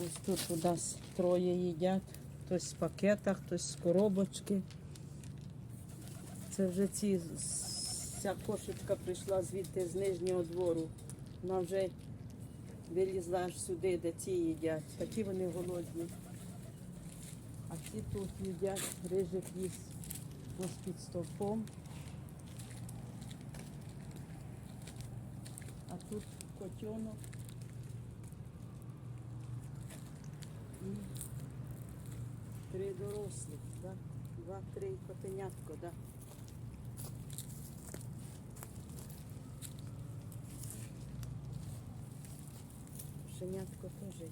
Ось тут у нас троє їдять. Хтось з пакета, хтось з коробочки. Це вже ці, ця кошечка прийшла звідти з нижнього двору. Вона вже вилізла аж сюди, де ці їдять. Такі вони голодні. А ці тут їдять, рижик їсть ось під стовпом. А тут котенок. Три дорослих, да? два-три котенятко, да? Пшенятко теж є.